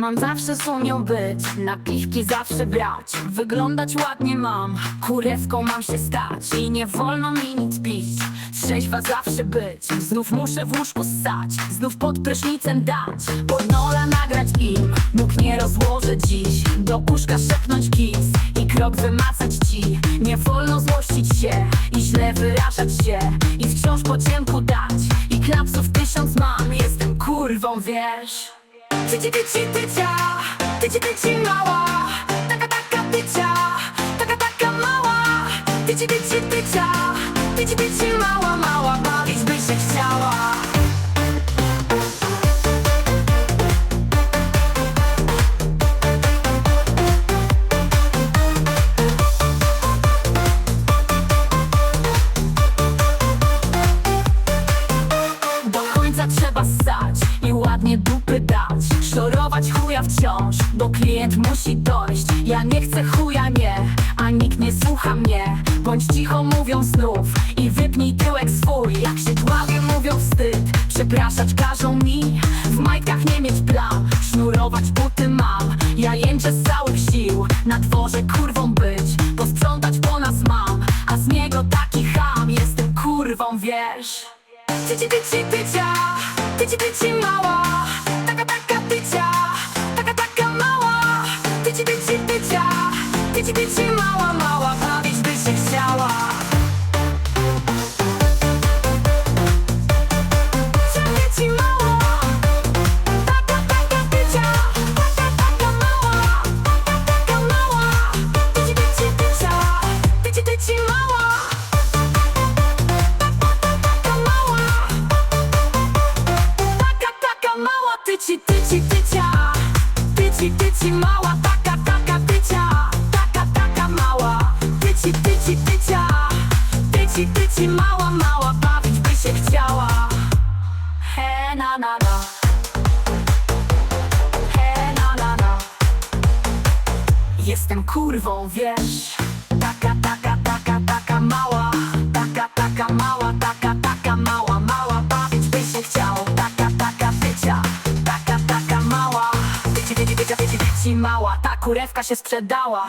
Mam zawsze z nią być, na piwki zawsze brać. Wyglądać ładnie mam, kurewką mam się stać. I nie wolno mi nic pić, trzeźwa zawsze być. Znów muszę w łóżku ssać, znów pod prysznicem dać. Pod nola nagrać im, nóg nie rozłożę dziś. Do uszka szepnąć kiss i krok wymacać ci. Nie wolno złościć się i źle wyrażać się. I wciąż po ciemku dać. I klapsów tysiąc mam Jestem kurwą, wiesz Tyci, tyci, tycia, tyci, tyci mała Taka, taka tycia, taka, taka mała Tyci, tyci, tycia, tyci, tyci mała, mała Bawić by się chciała wciąż, bo klient musi dojść. Ja nie chcę chuja, nie, a nikt nie słucha mnie. Bądź cicho mówią znów i wypnij tyłek swój. Jak się dławię mówią wstyd, przepraszać każą mi. W majtkach nie mieć plam, sznurować buty mam. Ja jęczę z całych sił, na dworze kurwą być. Posprzątać po nas mam, a z niego taki ham. Jestem kurwą, wiesz. Tyci, tyci, tycia, tyci, tyci mała. Taka, taka tycia, tyci, tyci mała, mała Bawić by się chciała. Mała taka, taka mała. Taka, taka mała. Tyci, tycia, tyci, tyci mała mała. Taka, taka mała. Tyci, tyci, tycia. Tyci, tyci mała Mała, mała Bawić by się chciała He na na na He na na na Jestem kurwą, wiesz Taka, taka, taka, taka mała Taka, taka mała, taka, taka mała Mała bawić by się chciało Taka, taka tycia Taka, taka mała Tyci, tyci, tycia, tyci, tyci mała Ta kurewka się sprzedała